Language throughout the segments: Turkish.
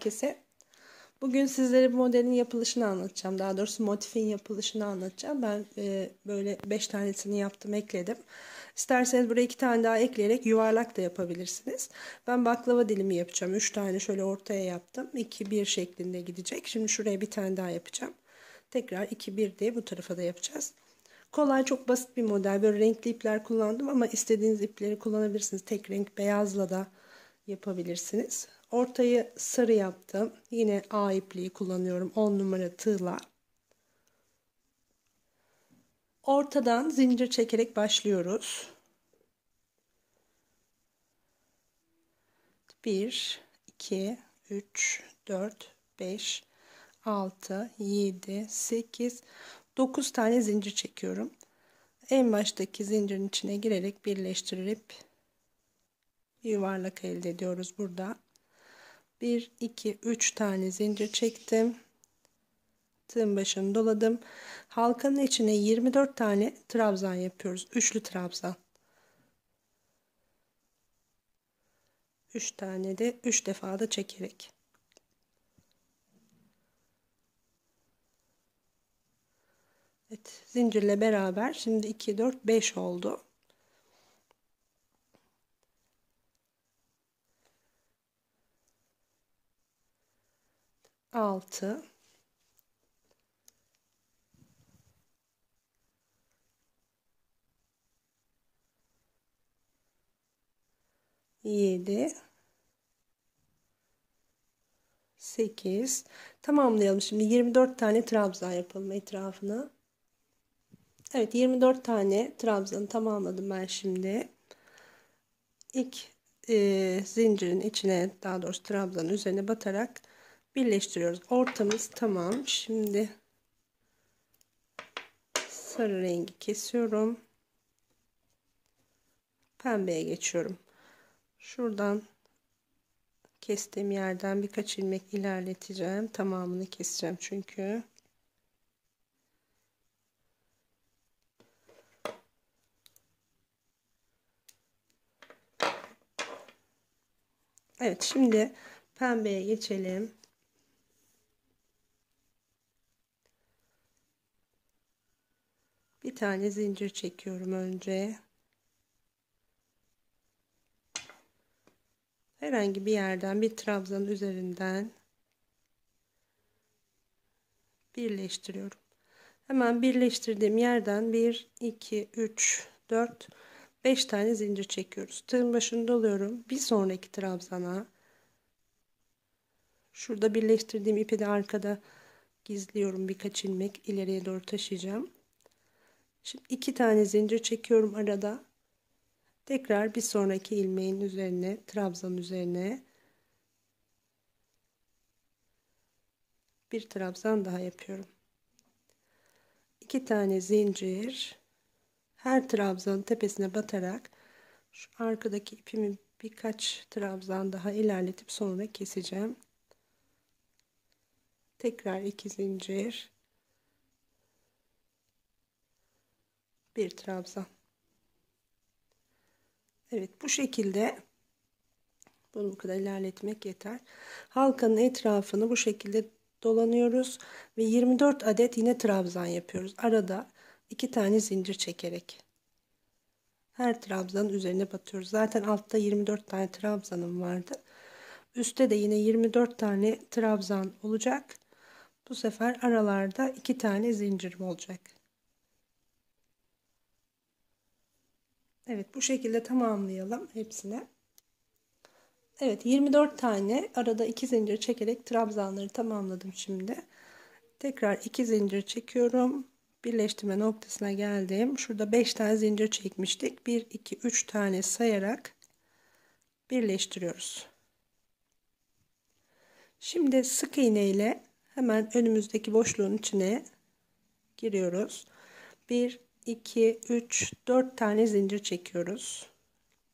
Herkese. Bugün sizlere bu modelin yapılışını anlatacağım. Daha doğrusu motifin yapılışını anlatacağım. Ben e, böyle 5 tanesini yaptım, ekledim. İsterseniz buraya 2 tane daha ekleyerek yuvarlak da yapabilirsiniz. Ben baklava dilimi yapacağım. 3 tane şöyle ortaya yaptım. 2-1 şeklinde gidecek. Şimdi şuraya bir tane daha yapacağım. Tekrar 2-1 diye bu tarafa da yapacağız. Kolay çok basit bir model. Böyle renkli ipler kullandım ama istediğiniz ipleri kullanabilirsiniz. Tek renk beyazla da yapabilirsiniz. Ortayı sarı yaptım. Yine A ipliği kullanıyorum. 10 numara tığla. Ortadan zincir çekerek başlıyoruz. 1, 2, 3, 4, 5, 6, 7, 8, 9 tane zincir çekiyorum. En baştaki zincirin içine girerek birleştirip yuvarlak elde ediyoruz burada. 1 2 3 tane zincir çektim. Tığın başını doladım. Halkanın içine 24 tane trabzan yapıyoruz. Üçlü trabzan. 3 tane de 3 defa da çekerek. Evet, zincirle beraber şimdi 2 4 5 oldu. 6 7 8 tamamlayalım şimdi. 24 tane trabzan yapalım etrafına. Evet 24 tane trabzanı tamamladım ben şimdi. İlk e, zincirin içine daha doğrusu trabzanın üzerine batarak birleştiriyoruz. Ortamız tamam. Şimdi sarı rengi kesiyorum. Pembeye geçiyorum. Şuradan kestiğim yerden birkaç ilmek ilerleteceğim. Tamamını keseceğim çünkü. Evet şimdi pembeye geçelim. Bir tane zincir çekiyorum önce. Herhangi bir yerden bir trabzan üzerinden birleştiriyorum. Hemen birleştirdiğim yerden 1 2 3 4 5 tane zincir çekiyoruz. Tığın başını doluyorum. Bir sonraki trabzana şurada birleştirdiğim ipi de arkada gizliyorum birkaç ilmek ileriye doğru taşıyacağım. Şimdi iki tane zincir çekiyorum arada. Tekrar bir sonraki ilmeğin üzerine, trabzan üzerine bir trabzan daha yapıyorum. İki tane zincir her trabzanın tepesine batarak şu arkadaki ipimi birkaç trabzan daha ilerletip sonra keseceğim. Tekrar iki zincir bir trabzan. Evet bu şekilde bunu bu kadar ilerletmek yeter. Halkanın etrafını bu şekilde dolanıyoruz ve 24 adet yine trabzan yapıyoruz. Arada iki tane zincir çekerek. Her trabzanın üzerine batıyoruz. Zaten altta 24 tane trabzanım vardı. Üstte de yine 24 tane trabzan olacak. Bu sefer aralarda iki tane zincirim olacak. Evet bu şekilde tamamlayalım hepsine. Evet 24 tane arada 2 zincir çekerek trabzanları tamamladım şimdi. Tekrar 2 zincir çekiyorum. Birleştirme noktasına geldim. Şurada 5 tane zincir çekmiştik. 1 2 3 tane sayarak birleştiriyoruz. Şimdi sık iğne ile hemen önümüzdeki boşluğun içine giriyoruz. 1 2, 3, 4 tane zincir çekiyoruz.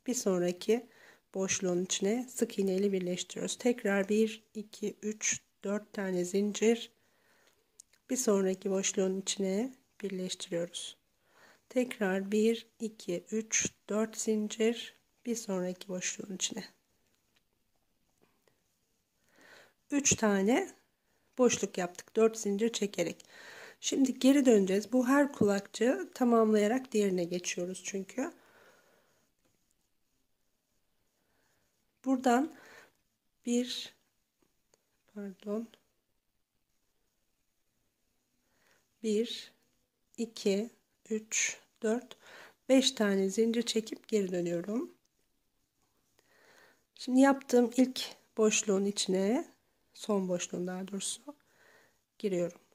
Bir sonraki boşluğun içine sık iğne ile birleştiriyoruz. Tekrar 1, 2, 3, 4 tane zincir. Bir sonraki boşluğun içine birleştiriyoruz. Tekrar 1, 2, 3, 4 zincir. Bir sonraki boşluğun içine. 3 tane boşluk yaptık 4 zincir çekerek. Şimdi geri döneceğiz. Bu her kulakçı tamamlayarak diğerine geçiyoruz çünkü. Buradan bir pardon 1 2 3 4 5 tane zincir çekip geri dönüyorum. Şimdi yaptığım ilk boşluğun içine son boşluğun daha doğrusu giriyorum.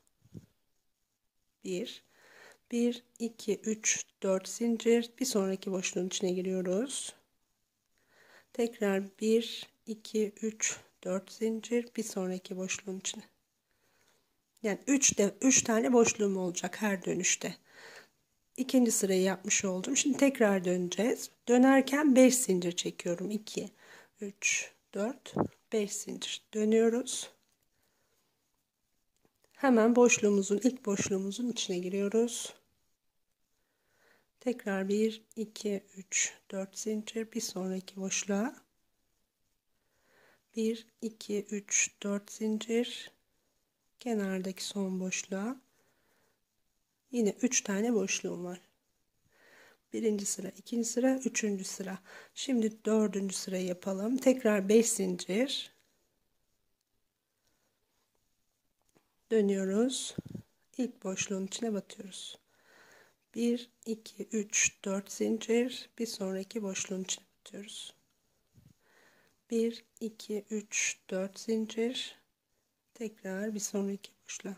1 1 2 3 4 zincir bir sonraki boşluğun içine giriyoruz. Tekrar 1 2 3 4 zincir bir sonraki boşluğun içine. Yani 3 de 3 tane boşluğum olacak her dönüşte. İkinci sırayı yapmış oldum. Şimdi tekrar döneceğiz. Dönerken 5 zincir çekiyorum. 2 3 4 5 zincir dönüyoruz. Hemen boşluğumuzun ilk boşluğumuzun içine giriyoruz. Tekrar 1 2 3 4 zincir bir sonraki boşluğa 1 2 3 4 zincir kenardaki son boşluğa yine 3 tane boşluğum var. Birinci sıra, ikinci sıra, üçüncü sıra. Şimdi dördüncü sırayı yapalım. Tekrar 5 zincir. Dönüyoruz. İlk boşluğun içine batıyoruz. 1, 2, 3, 4 zincir. Bir sonraki boşluğun içine batıyoruz. 1, 2, 3, 4 zincir. Tekrar bir sonraki boşluğa.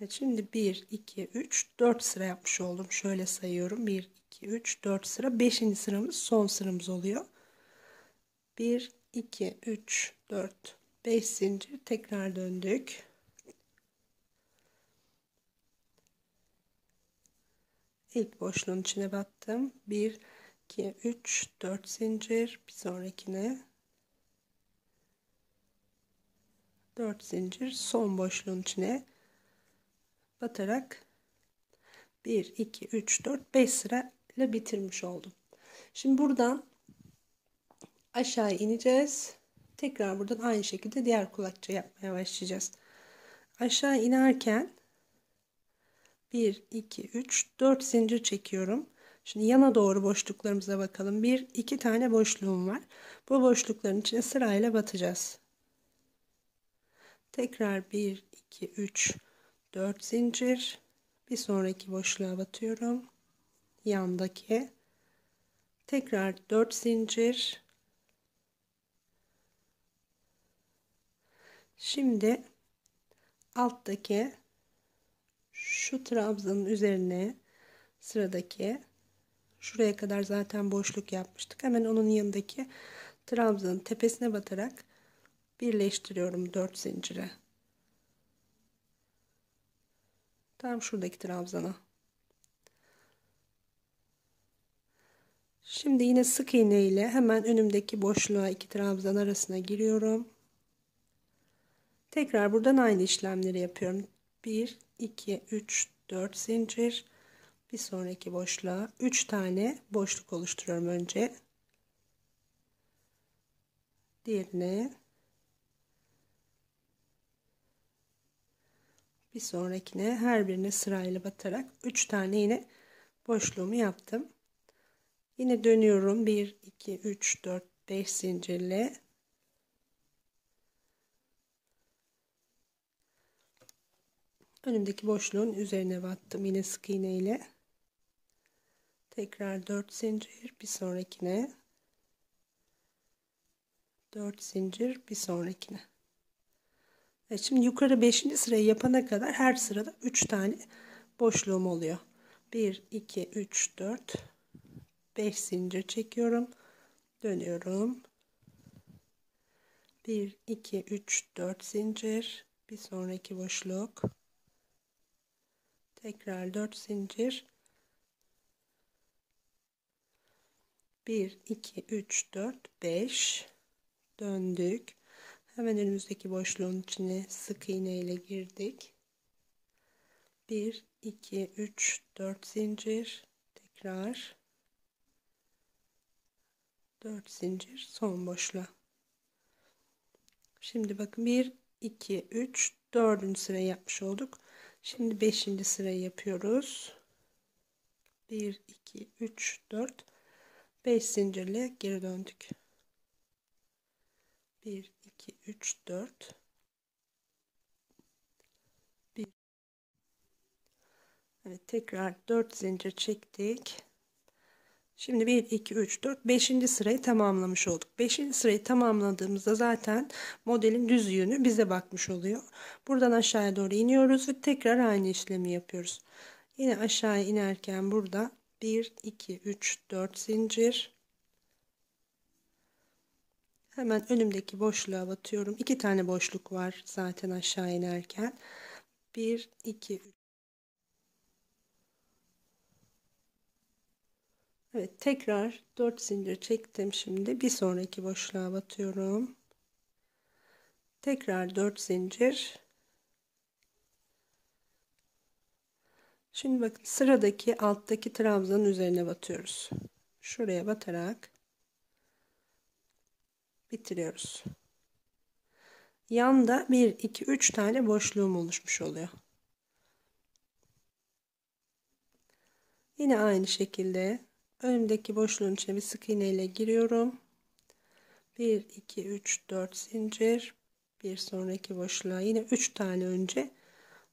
Evet, şimdi 1, 2, 3, 4 sıra yapmış oldum. Şöyle sayıyorum. 1, 2, 3, 4 sıra. 5. sıramız son sıramız oluyor. 1, 2, 3, 4, 5 zincir. Tekrar döndük. İlk boşluğun içine battım. 1, 2, 3, 4 zincir. Bir sonrakine 4 zincir. Son boşluğun içine batarak 1, 2, 3, 4, 5 sıra ile bitirmiş oldum. Şimdi buradan aşağı ineceğiz. Tekrar buradan aynı şekilde diğer kulakça yapmaya başlayacağız. Aşağı inerken 1, 2, 3, 4 zincir çekiyorum. Şimdi yana doğru boşluklarımıza bakalım. 1, 2 tane boşluğum var. Bu boşlukların içine sırayla batacağız. Tekrar 1, 2, 3, 4 zincir bir sonraki boşluğa batıyorum yandaki tekrar 4 zincir şimdi alttaki şu trabzanın üzerine sıradaki şuraya kadar zaten boşluk yapmıştık hemen onun yanındaki trabzanın tepesine batarak birleştiriyorum 4 zincire Tam şuradaki trabzana. Şimdi yine sık iğne ile hemen önümdeki boşluğa iki trabzan arasına giriyorum. Tekrar buradan aynı işlemleri yapıyorum. 1 2 3 4 zincir bir sonraki boşluğa 3 tane boşluk oluşturuyorum önce. Diğerine bir sonrakine her birine sırayla batarak 3 tane yine boşluğumu yaptım. Yine dönüyorum 1 2 3 4 5 zincirle önümdeki boşluğun üzerine battım yine sık iğne ile tekrar 4 zincir bir sonrakine 4 zincir bir sonrakine Evet, şimdi yukarı 5. sırayı yapana kadar her sırada 3 tane boşluğum oluyor. 1, 2, 3, 4, 5 zincir çekiyorum. Dönüyorum. 1, 2, 3, 4 zincir. Bir sonraki boşluk. Tekrar 4 zincir. 1, 2, 3, 4, 5. Döndük. Hemen önümüzdeki boşluğun içine sık iğne ile girdik. 1 2 3 4 zincir tekrar 4 zincir son boşluğa Şimdi bakın 1, 2, 3, 4. sırayı yapmış olduk. Şimdi 5. sırayı yapıyoruz. 1, 2, 3, 4, 5 zincirle geri döndük. 1, 2, 3, 4, 1. Evet tekrar 4 zincir çektik. Şimdi 1, 2, 3, 4, 5. sırayı tamamlamış olduk. 5. sırayı tamamladığımızda zaten modelin düz yönü bize bakmış oluyor. Buradan aşağıya doğru iniyoruz ve tekrar aynı işlemi yapıyoruz. Yine aşağıya inerken burada 1, 2, 3, 4 zincir. Hemen önümdeki boşluğa batıyorum. 2 tane boşluk var zaten aşağı inerken. 1, 2, 3. Evet tekrar 4 zincir çektim şimdi bir sonraki boşluğa batıyorum. Tekrar 4 zincir. Şimdi bakın sıradaki alttaki trabzanın üzerine batıyoruz. Şuraya batarak bitiriyoruz. Yanda 1 2 3 tane boşluğum oluşmuş oluyor. Yine aynı şekilde önümdeki boşluğun içine bir sık iğne ile giriyorum. 1 2 3 4 zincir. Bir sonraki boşluğa yine 3 tane önce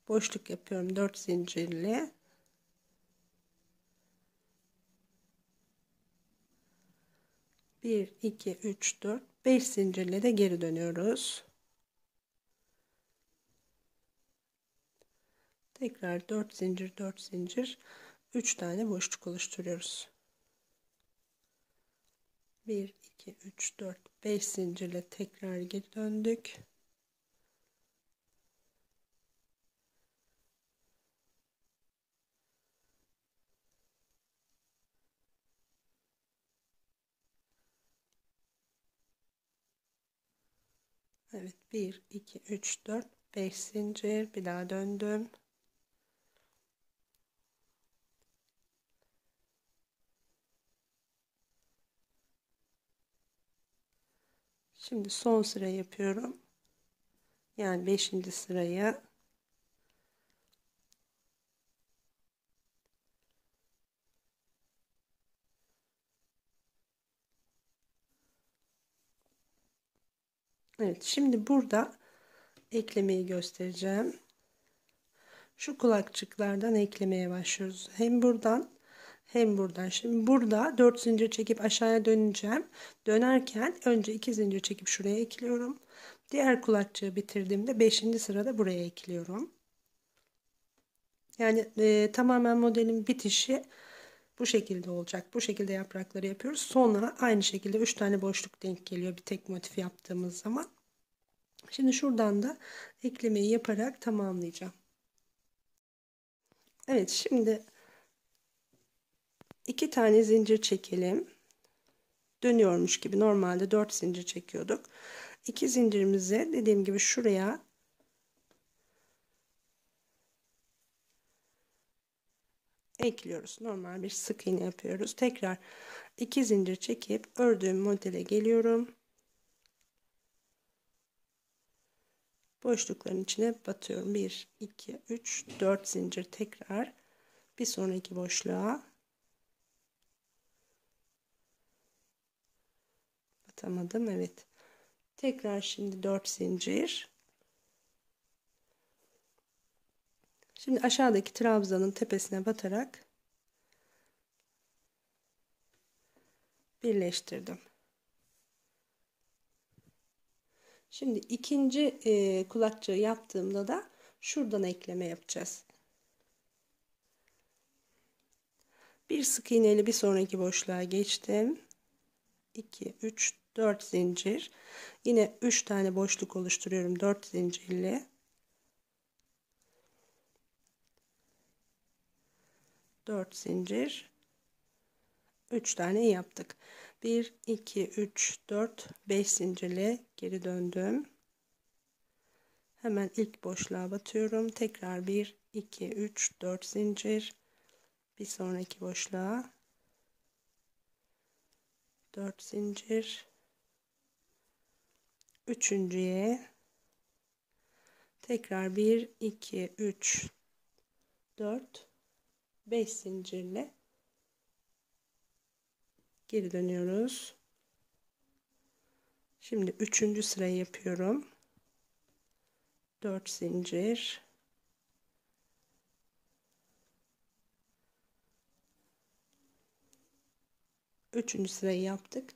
boşluk yapıyorum 4 zincirle. Bir iki üç dört beş zincirle de geri dönüyoruz. Tekrar 4 zincir 4 zincir 3 tane boşluk oluşturuyoruz 1 2 3 4 5 zincirle tekrar geri döndük Evet 1 2 3 4 5 zincir bir daha döndüm. Şimdi son sıra yapıyorum. Yani 5. sıraya Evet şimdi burada eklemeyi göstereceğim. Şu kulakçıklardan eklemeye başlıyoruz. Hem buradan hem buradan. Şimdi burada 4 zincir çekip aşağıya döneceğim. Dönerken önce 2 zincir çekip şuraya ekliyorum. Diğer kulakçığı bitirdiğimde 5. sırada buraya ekliyorum. Yani e, tamamen modelin bitişi bu şekilde olacak. Bu şekilde yaprakları yapıyoruz. Sonra aynı şekilde 3 tane boşluk denk geliyor bir tek motif yaptığımız zaman. Şimdi şuradan da eklemeyi yaparak tamamlayacağım. Evet şimdi iki tane zincir çekelim. Dönüyormuş gibi normalde 4 zincir çekiyorduk. İki zincirimizi dediğim gibi şuraya ekliyoruz. Normal bir sık iğne yapıyoruz. Tekrar iki zincir çekip ördüğüm modele geliyorum. Boşlukların içine batıyorum. 1, 2, 3, 4 zincir tekrar bir sonraki boşluğa batamadım. Evet. Tekrar şimdi 4 zincir. Şimdi aşağıdaki trabzanın tepesine batarak birleştirdim. Şimdi ikinci e, kulakçığı yaptığımda da şuradan ekleme yapacağız. Bir sık iğneli bir sonraki boşluğa geçtim. 2, 3, 4 zincir. Yine 3 tane boşluk oluşturuyorum 4 zincirle. 4 zincir. 3 tane yaptık. 1 2 3 4 5 zincirle geri döndüm. Hemen ilk boşluğa batıyorum. Tekrar 1 2 3 4 zincir. Bir sonraki boşluğa. 4 zincir üçüncüye tekrar 1 2 3 4 5 zincirle geri dönüyoruz. Şimdi üçüncü sırayı yapıyorum. 4 zincir. Üçüncü sırayı yaptık.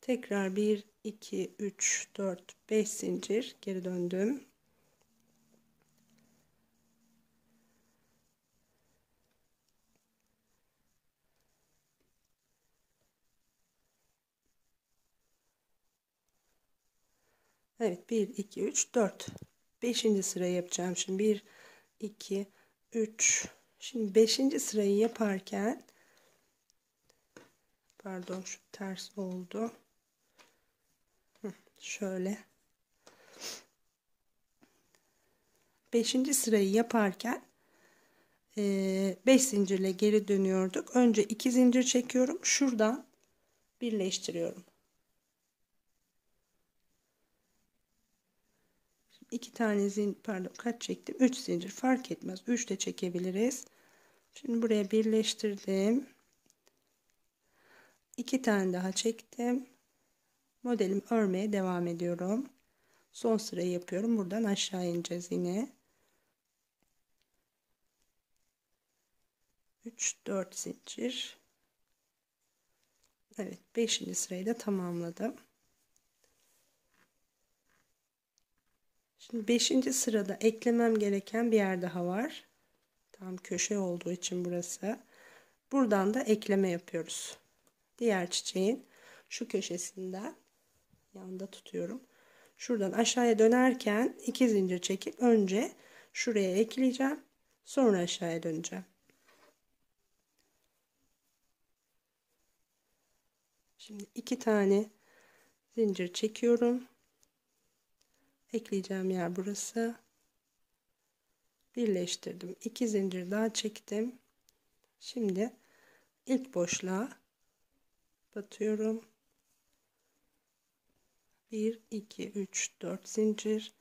Tekrar 1, 2, 3, 4, 5 zincir geri döndüm. Evet 1 2 3 4 5. sırayı yapacağım şimdi 1 2 3 şimdi 5. sırayı yaparken pardon şu ters oldu şöyle. 5. sırayı yaparken 5 zincirle geri dönüyorduk. Önce 2 zincir çekiyorum. Şuradan birleştiriyorum. İki tane zin pardon kaç çektim? 3 zincir. Fark etmez. 3 de çekebiliriz. Şimdi buraya birleştirdim. İki tane daha çektim modelimi örmeye devam ediyorum son sırayı yapıyorum buradan aşağı ineceğiz yine 3 4 zincir Evet 5. sırayı da tamamladım Şimdi 5. sırada eklemem gereken bir yer daha var. Tam köşe olduğu için burası. Buradan da ekleme yapıyoruz. Diğer çiçeğin şu köşesinden yanında tutuyorum. Şuradan aşağıya dönerken iki zincir çekip önce şuraya ekleyeceğim. Sonra aşağıya döneceğim. Şimdi iki tane zincir çekiyorum ekleyeceğim yer burası birleştirdim iki zincir daha çektim şimdi ilk boşluğa batıyorum 1 2 3 4 zincir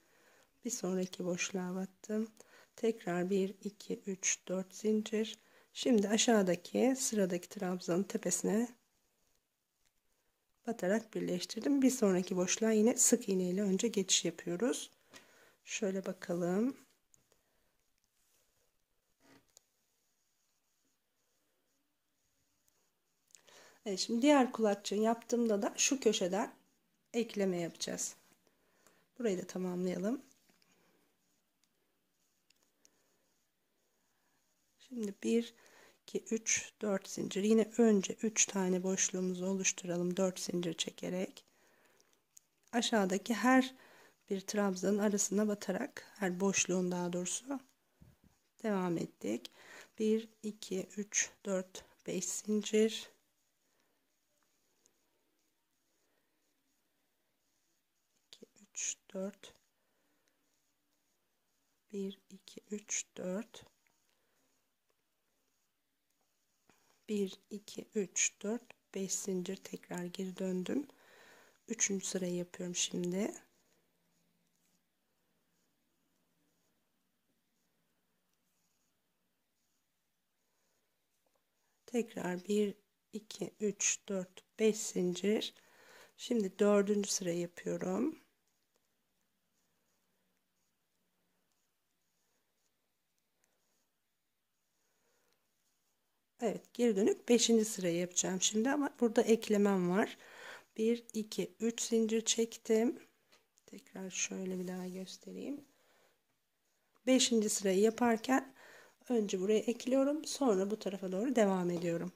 bir sonraki boşluğa battım tekrar 1 2 3 4 zincir şimdi aşağıdaki sıradaki trabzanın tepesine batarak birleştirdim. Bir sonraki boşluğa yine sık iğne ile önce geçiş yapıyoruz. Şöyle bakalım. Evet, şimdi diğer kulakçığı yaptığımda da şu köşeden ekleme yapacağız. Burayı da tamamlayalım. Şimdi bir 2 3 4 zincir yine önce 3 tane boşluğumuzu oluşturalım 4 zincir çekerek aşağıdaki her bir trabzanın arasına batarak her boşluğun daha doğrusu devam ettik 1 2 3 4 5 zincir 4 1 2 3 4 1 2 3 4 5 zincir tekrar geri döndüm. 3. sırayı yapıyorum şimdi. Tekrar 1 2 3 4 5 zincir. Şimdi dördüncü sıra yapıyorum. Evet geri dönüp 5. sırayı yapacağım şimdi ama burada eklemem var. 1 2 3 zincir çektim. Tekrar şöyle bir daha göstereyim. 5. sırayı yaparken önce buraya ekliyorum. Sonra bu tarafa doğru devam ediyorum.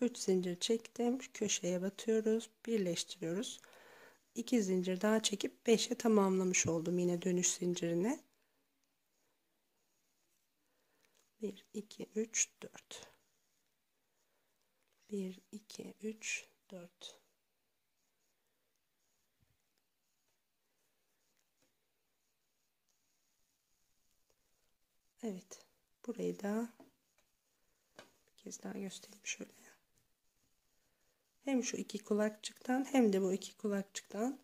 Üç zincir çektim. Köşeye batıyoruz. Birleştiriyoruz. 2 zincir daha çekip 5'e tamamlamış oldum yine dönüş zincirini. 1 2 3 4 1 2 3 4 Evet burayı da bir kez daha göstereyim şöyle hem şu iki kulakçıktan hem de bu iki kulakçıktan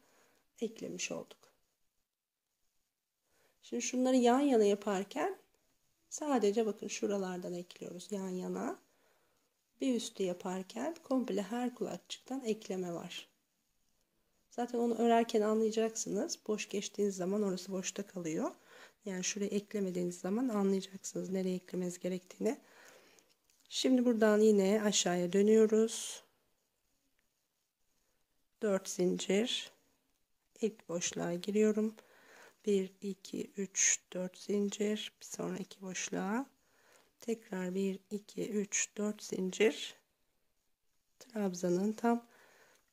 eklemiş olduk. Şimdi şunları yan yana yaparken sadece bakın şuralardan ekliyoruz yan yana. Bir üstü yaparken komple her kulakçıktan ekleme var. Zaten onu örerken anlayacaksınız. Boş geçtiğiniz zaman orası boşta kalıyor. Yani şuraya eklemediğiniz zaman anlayacaksınız nereye eklemeniz gerektiğini. Şimdi buradan yine aşağıya dönüyoruz. 4 zincir. ilk boşluğa giriyorum. 1, 2, 3, 4 zincir. Bir sonraki boşluğa. Tekrar 1, 2, 3, 4 zincir. Trabzanın tam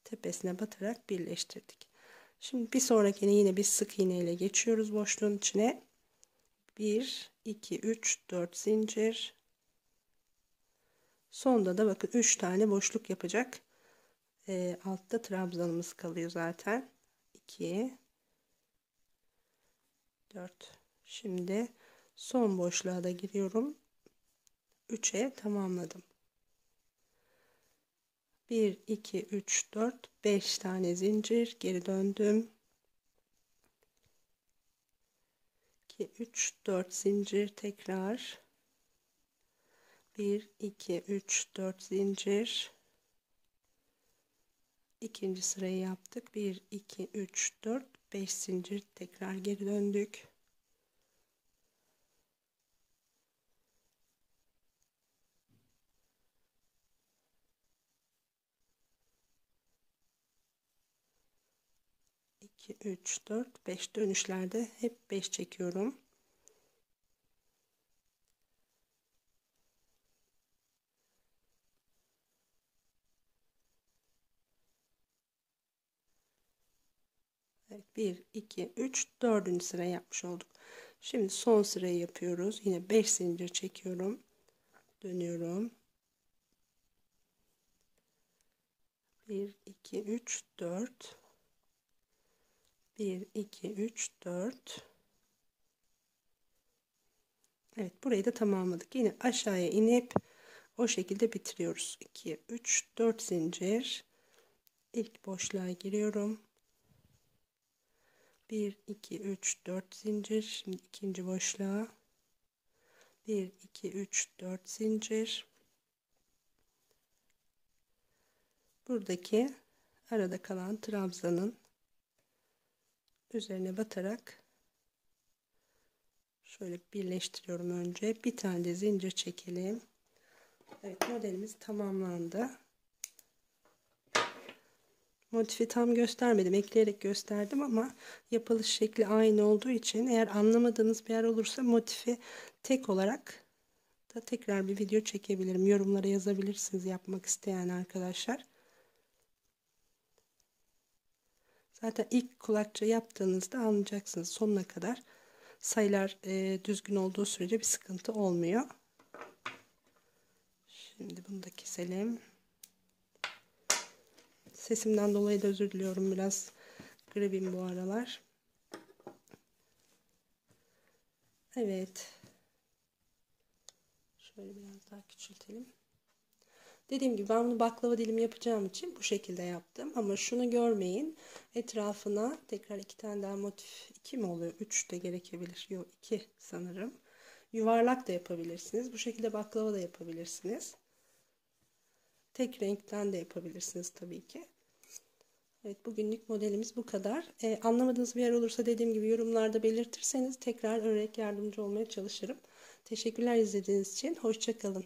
tepesine batarak birleştirdik. Şimdi bir sonrakine yine bir sık iğne ile geçiyoruz boşluğun içine. 1, 2, 3, 4 zincir. Sonda da bakın 3 tane boşluk yapacak. E, altta trabzanımız kalıyor zaten. 2, 4. Şimdi son boşluğa da giriyorum. 3'e tamamladım. 1, 2, 3, 4, 5 tane zincir. Geri döndüm. 2, 3, 4 zincir tekrar. 1, 2, 3, 4 zincir. İkinci sırayı yaptık. 1, 2, 3, 4, 5 zincir tekrar geri döndük. 2, 3, 4, 5 dönüşlerde hep 5 çekiyorum. Evet, 1, 2, 3, 4. sıra yapmış olduk. Şimdi son sırayı yapıyoruz. Yine 5 zincir çekiyorum. Dönüyorum. 1, 2, 3, 4. 1, 2, 3, 4. Evet burayı da tamamladık. Yine aşağıya inip o şekilde bitiriyoruz. 2, 3, 4 zincir. İlk boşluğa giriyorum. 1, 2, 3, 4 zincir. Şimdi ikinci boşluğa. 1, 2, 3, 4 zincir. Buradaki arada kalan trabzanın üzerine batarak şöyle birleştiriyorum önce. Bir tane de zincir çekelim. Evet modelimiz tamamlandı. Motifi tam göstermedim. Ekleyerek gösterdim ama yapılış şekli aynı olduğu için eğer anlamadığınız bir yer olursa motifi tek olarak da tekrar bir video çekebilirim. Yorumlara yazabilirsiniz yapmak isteyen arkadaşlar. Zaten ilk kulakça yaptığınızda anlayacaksınız sonuna kadar. Sayılar e, düzgün olduğu sürece bir sıkıntı olmuyor. Şimdi bunu da keselim. Sesimden dolayı da özür diliyorum. Biraz gribim bu aralar. Evet. Şöyle biraz daha küçültelim. Dediğim gibi ben bunu baklava dilimi yapacağım için bu şekilde yaptım. Ama şunu görmeyin. Etrafına tekrar iki tane daha motif. iki mi oluyor? Üç de gerekebilir. Yok iki sanırım. Yuvarlak da yapabilirsiniz. Bu şekilde baklava da yapabilirsiniz. Tek renkten de yapabilirsiniz tabii ki. Evet bugünlük modelimiz bu kadar. Ee, anlamadığınız bir yer olursa dediğim gibi yorumlarda belirtirseniz tekrar örnek yardımcı olmaya çalışırım. Teşekkürler izlediğiniz için. Hoşçakalın.